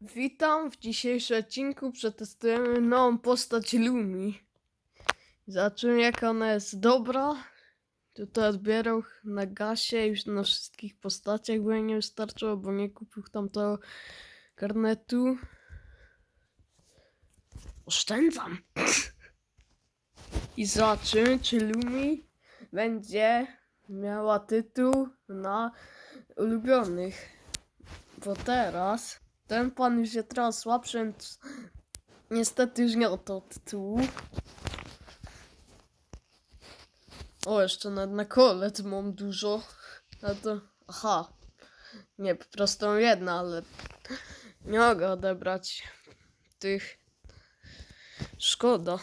Witam w dzisiejszym odcinku. Przetestujemy nową postać Lumi. Zobaczymy jak ona jest dobra. Tutaj odbierał na gasie już na wszystkich postaciach, bo nie wystarczyło, bo nie kupił tamtego karnetu. Oszczędzam. I zobaczymy, czy Lumi będzie miała tytuł na ulubionych. Bo teraz ten pan już jest teraz słabszy, więc niestety już nie o to tytułu. O, jeszcze na, na mam dużo. A to. Aha. Nie, po prostu jedna, ale nie mogę odebrać tych. Szkoda.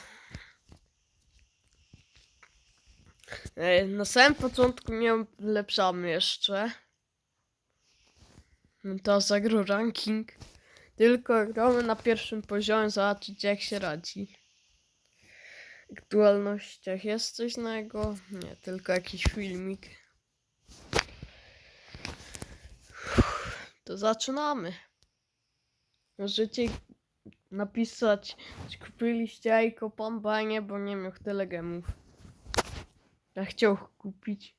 Ej, Na samym początku nie ulepszamy jeszcze. No to zagro ranking. Tylko gramy na pierwszym poziomie, zobaczyć jak się radzi. W aktualnościach jest coś nowego? Nie, tylko jakiś filmik. To zaczynamy. Możecie napisać, czy kupiliście jajko pambanie, bo nie miał tyle gemów. Ja chciał kupić.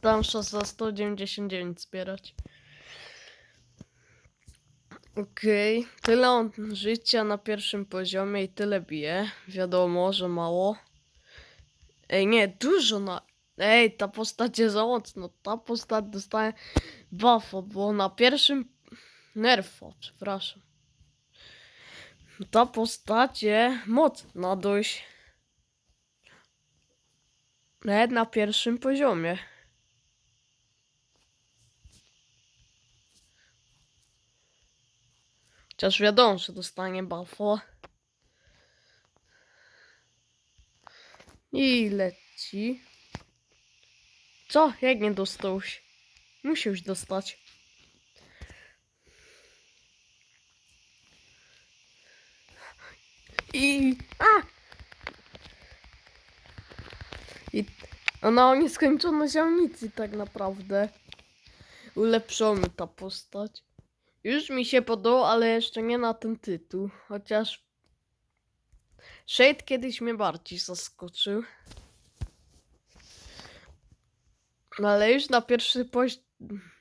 Tam szans za 199 zbierać. Okej, tyle on życia na pierwszym poziomie i tyle bije. Wiadomo, że mało. Ej, nie, dużo na... Ej, ta postać jest mocno. Ta postać dostaje buffa, bo na pierwszym... Nerfa, przepraszam. Ta postać jest mocna dość. Nawet na pierwszym poziomie. Chociaż wiadomo, że dostanie buffa. I leci. Co? Jak nie dostałeś? Musiałeś dostać. I... A! I ona ma nieskończoność amunicji tak naprawdę. Ulepszony ta postać. Już mi się podoba, ale jeszcze nie na ten tytuł. Chociaż Shade kiedyś mnie bardziej zaskoczył. No ale już na pierwszy poziom,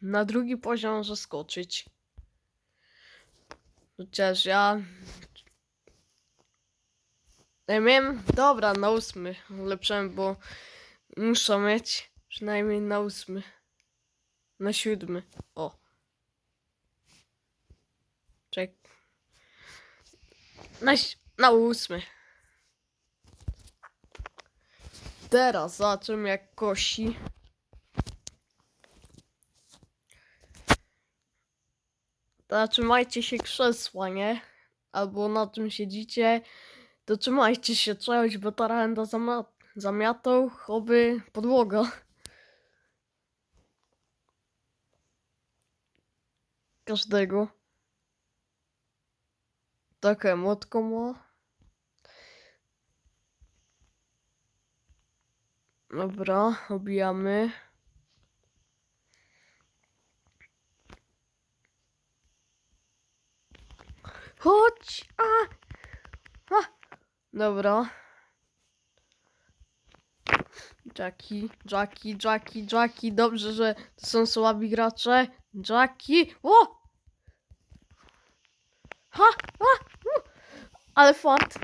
na drugi poziom może skoczyć. Chociaż ja... Ja miałem, dobra, na ósmy ulepszyłem, bo muszę mieć przynajmniej na ósmy. Na siódmy. O. Na, na ósmy. Teraz zobaczymy jak kosi. To trzymajcie się krzesła, nie? Albo na czym siedzicie, to trzymajcie się czegoś, bo ta renda zama- zamiatą, choby podłoga. Każdego. Takie młotko ma. Dobra, obijamy. Chodź! A! A! Dobra. Jackie, Jackie, Jackie, Jackie. Dobrze, że to są słabi gracze. Jackie! O! Ha! Ale fart.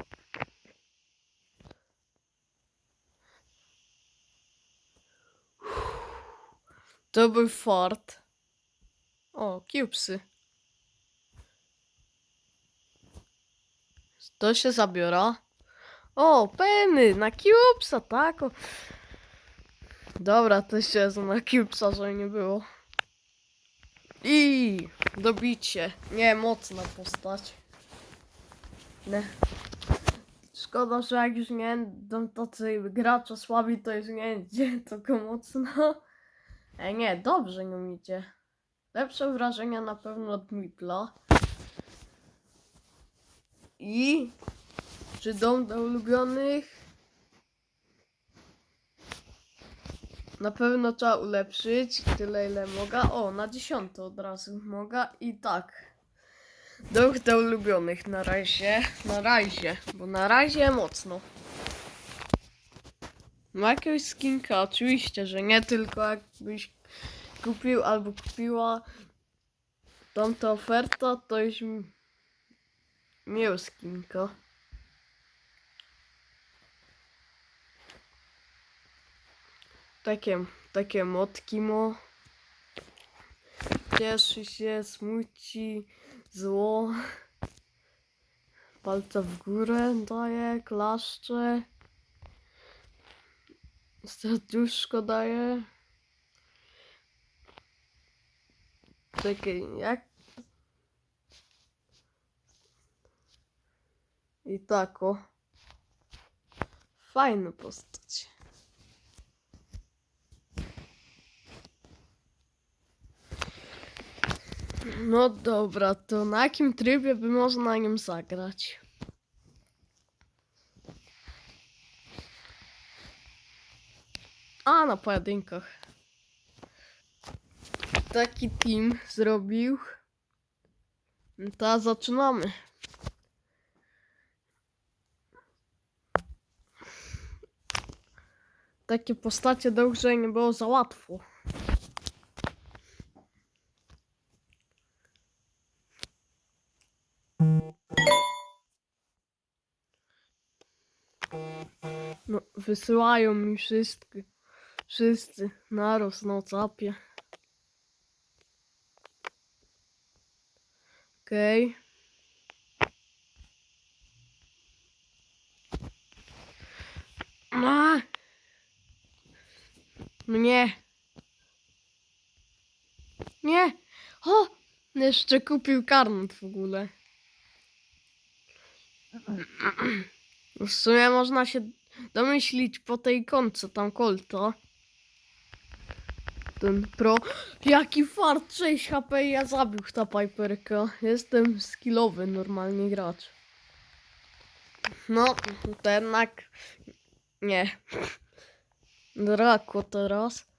To był fart. O, cubesy. To się zabiora. O, penny, na cubesa, tak? Dobra, to się na cubesa, żeby nie było. I dobicie. Nie, mocna postać. Nie. Szkoda, że jak już nie będą tacy gracze słabi, to już nie będzie tylko mocno. Ej, nie, dobrze nie idzie. Lepsze wrażenia na pewno od Mipla. I czy dom do ulubionych? Na pewno trzeba ulepszyć tyle ile mogę. O, na dziesiąte od razu mogę i tak. Duch do ulubionych na razie. Na razie, bo na razie mocno. Ma jakiegoś skinka? Oczywiście, że nie tylko jakbyś kupił albo kupiła tamta oferta, to już miał skinka. Takie, takie motki mo. Cieszy się, smuci, zło. Palca w górę daje, klaszcze. Serduszko daje. Czekaj, jak? I tak o. Fajna postać. No dobra, to na jakim trybie by można na nim zagrać? A, na pojedynkach. Taki team zrobił. To zaczynamy. Takie postacie do grze nie było za łatwo. Wysyłają mi wszystkie. Wszyscy naraz na Whatsappie. Okej. A! No nie. Nie. O! Jeszcze kupił karnet w ogóle. W sumie można się domyślić po tej końcu tam kolto. Ten pro. Jaki fart! 6 HP ja zabił ta Piperka. Jestem skillowy normalnie gracz. No, to jednak... Nie. Drako teraz.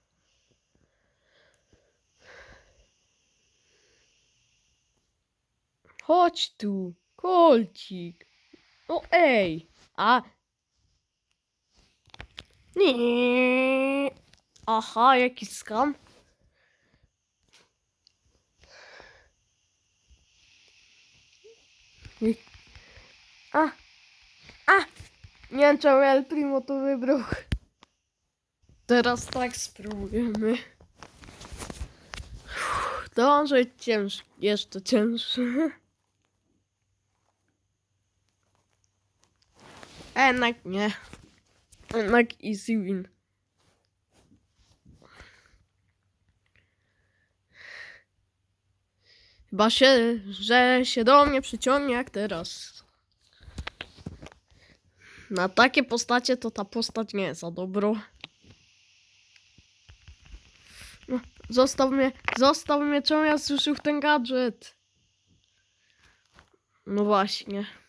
Chodź tu, kolcik. No ej. A. Nie. Aha, jaki skam. A. A. Nie wiem, czemu El Primo to wybrał. Teraz tak spróbujemy. To może być ciężki, jeszcze cięższy. Jednak nie. Jednak easy win. Chyba się, że się do mnie przyciągnie jak teraz. Na takie postacie to ta postać nie jest za dobro. No, zostaw mnie, zostaw mnie, czemu ja słyszę ten gadżet? No właśnie.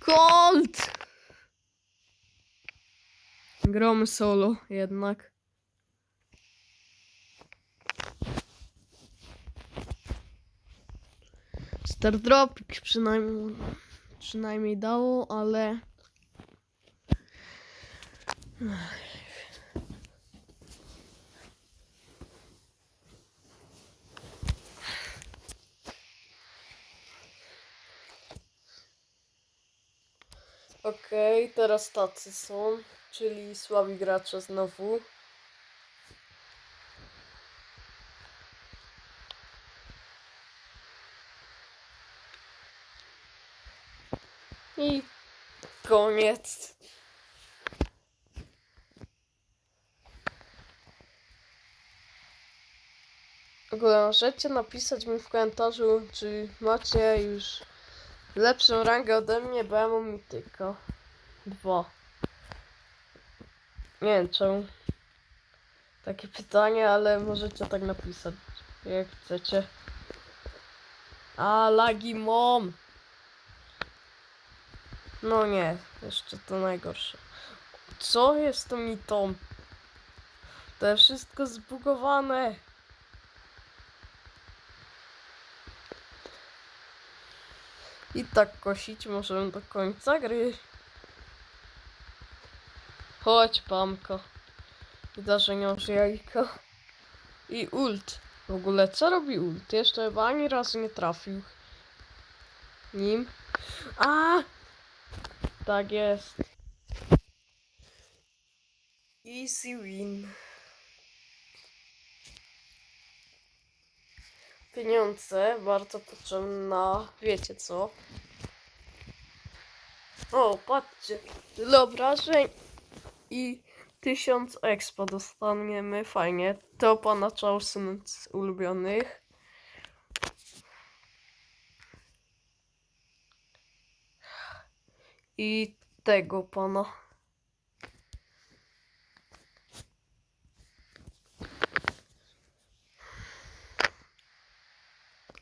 Colt! Gromy solo jednak. Stardropik przynajmniej, przynajmniej dało, ale... Okej, teraz tacy są, czyli słabi gracze znowu. I koniec. W ogóle możecie napisać mi w komentarzu, czy macie już lepszą rangę ode mnie, bo ja mam mityka. Dwa. Nie wiem czemu. Takie pytanie, ale możecie tak napisać, jak chcecie. A, lagi mom! No nie, jeszcze to najgorsze. Co jest to mi tom? To wszystko zbugowane. I tak kosić możemy do końca gry. Chodź, Pamko. Wydarzenia z jajka. I ult. W ogóle co robi ult? Jeszcze chyba ani razu nie trafił. Nim. A! Tak jest. Easy win. Pieniądze bardzo potrzebne na wiecie co. O, patrzcie. Tyle obrażeń i tysiąc expa dostaniemy. Fajnie. To pana Charleston z ulubionych. I tego pana.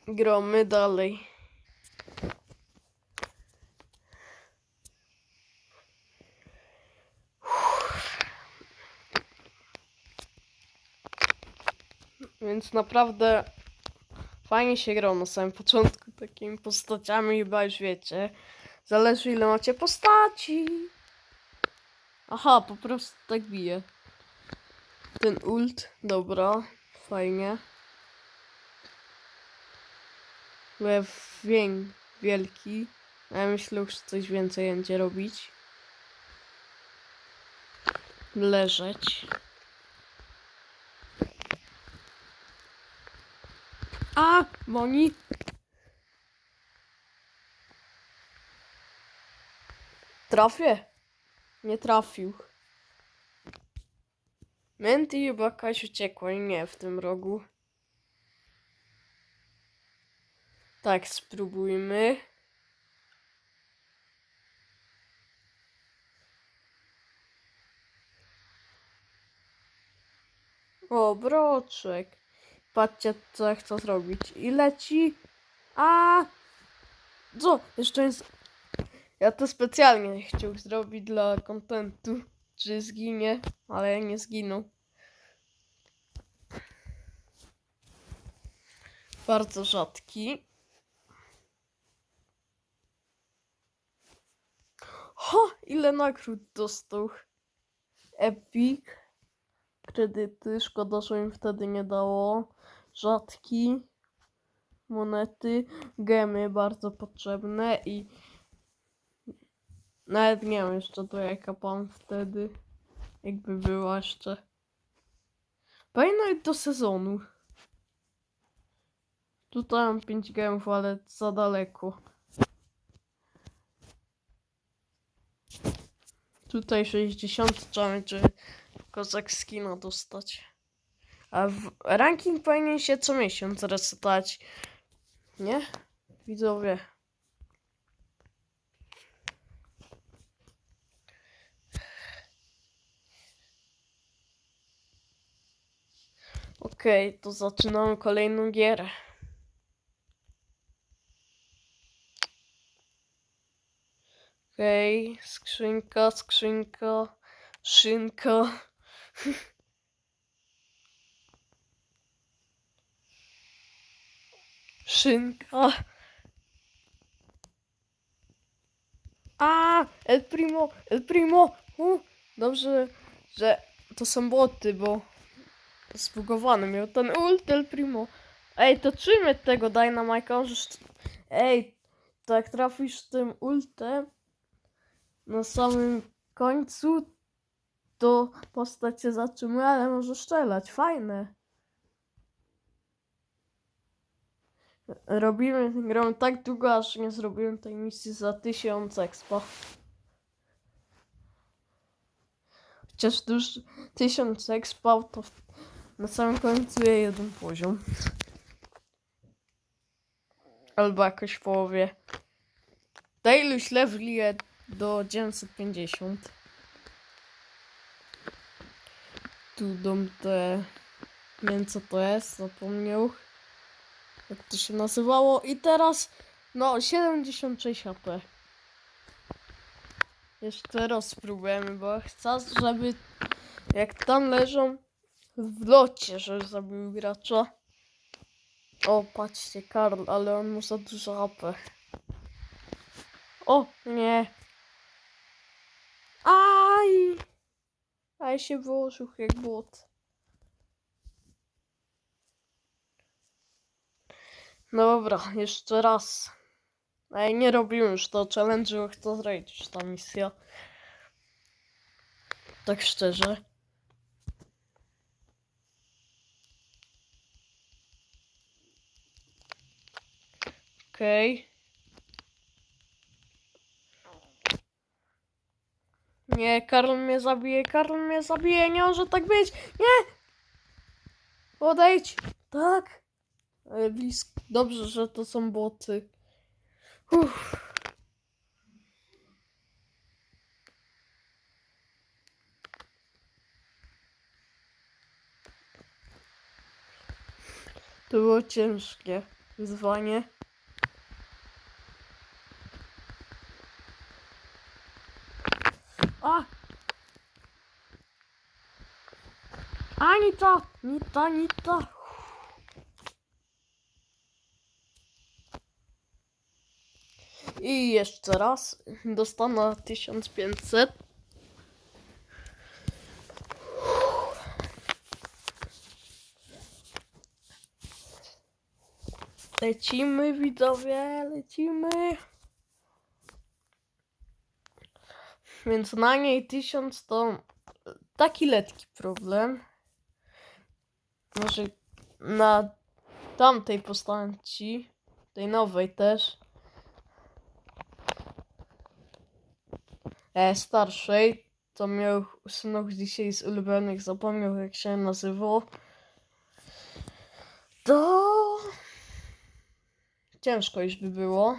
Gromy dalej. Więc naprawdę fajnie się gra na samym początku takimi postaciami, chyba już wiecie. Zależy ile macie postaci. Aha, po prostu tak bije. Ten ult, dobra, fajnie. Lew wień wielki. Ja myślę, że coś więcej będzie robić. Leżeć. A, Moni. Trafię. Nie trafił. Menty chyba jakaś uciekła i nie w tym rogu. Tak, spróbujmy. O, broczek. Patrzcie, co ja chcę zrobić. I leci. A! Co? Jeszcze jest. Ja to specjalnie chciał zrobić dla kontentu. Czy zginie, ale nie zginął. Bardzo rzadki. Ho! Ile nagród dostał? Epic. Kredyty. Szkoda, że im wtedy nie dało. Rzadki. Monety. Gemy bardzo potrzebne i nawet nie wiem jeszcze do jaka pan wtedy. Jakby była jeszcze. Powinno do sezonu. Tutaj mam 5 gemów, ale za daleko. Tutaj 60 trzeba żeby kozak skina dostać. A ranking powinien się co miesiąc resetować. Nie? Widzowie. Okej, to zaczynamy kolejną gierę. Okej, skrzynka, skrzynka, szynka. Szynka. A, El Primo, El Primo. U, dobrze, że to są boty, bo zbugowany miał ten ult El Primo. Ej, to trzymaj tego Dynamite'a, możesz... Ej, to jak trafisz tym ultem na samym końcu, to postać się zatrzymuje, ale może strzelać. Fajne. Robimy tę grę tak długo, aż nie zrobiłem tej misji za 1000 expa. Chociaż już 1000 expa to na samym końcu je jeden poziom. Albo jakoś w połowie. Ta ilość leveli je do 950. Tu dom te... Nie wiem co to jest, zapomniał. Jak to się nazywało. I teraz, no, 76 HP. Jeszcze raz spróbujemy, bo chcę, żeby jak tam leżą w locie, żeby zabił gracza. O, patrzcie, Karl, ale on ma za dużo HP. O, nie. Aj! Aj się wyłożył jak błot. Dobra, jeszcze raz. Ej, nie robimy już to challenge, chcę zrobić ta misja. Tak szczerze. Okej. Nie, Karl mnie zabije, Karl mnie zabije, nie może tak być, nie! Odejdź! Tak! Ale blisko. Dobrze, że to są boty. Uff. To było ciężkie wyzwanie. A! Anita! Nita, Nita! I jeszcze raz dostanę 1500. Lecimy widzowie, lecimy. Więc na niej 1000 to taki letki problem. Może na tamtej postaci, tej nowej też. Starszej, to miał synok dzisiaj z ulubionych, zapomniał jak się nazywał. To ciężko już by było.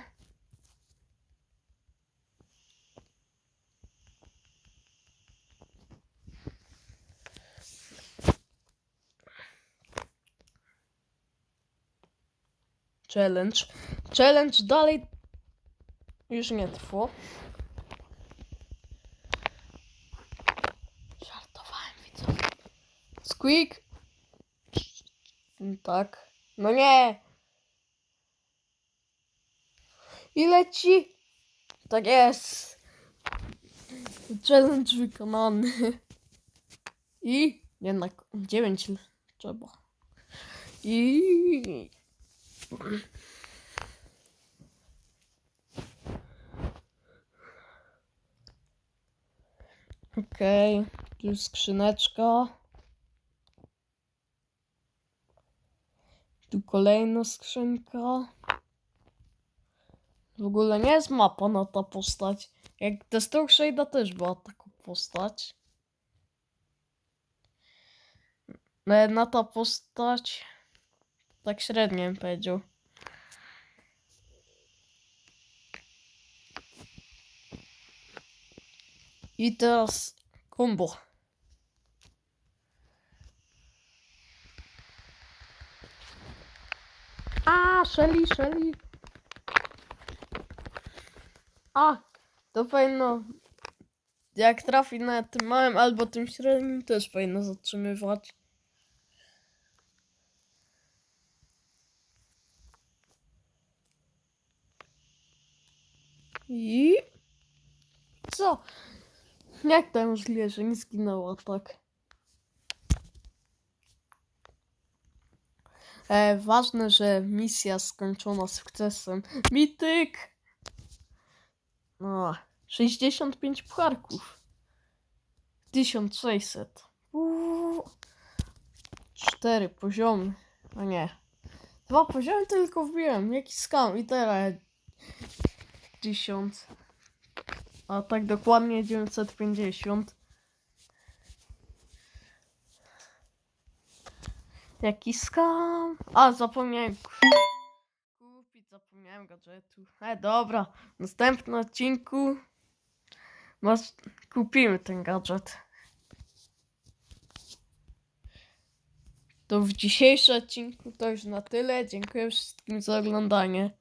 Challenge. Challenge dalej już nie trwa. Żartowałem, widzowie. Squeak! Tak. No nie! I leci! Tak jest! Challenge wykonany. I jednak 9 trzeba. I Okej, tu jest skrzyneczka. Tu kolejna skrzynka. W ogóle nie jest mapa na ta postać. Jak Destruction też była taka postać. No, na ta postać tak średnio bym powiedział. I teraz combo. A, Shelly, Shelly. A, to powinno. Jak trafi na tym małym albo tym średnim, też powinno zatrzymywać. I. Co? Jak to możliwe, że nie zginęła tak? E, ważne, że misja skończona sukcesem. Mityk! No, 65 pucharków. 1600. Uuu. Cztery poziomy. A nie. Dwa poziomy tylko wbiłem. Jaki skam. I teraz 1000. A tak dokładnie 950. Jaki skam. A, zapomniałem kupić, zapomniałem gadżetu. E, dobra, w następnym odcinku masz, kupimy ten gadżet. To w dzisiejszym odcinku to już na tyle. Dziękuję wszystkim za oglądanie.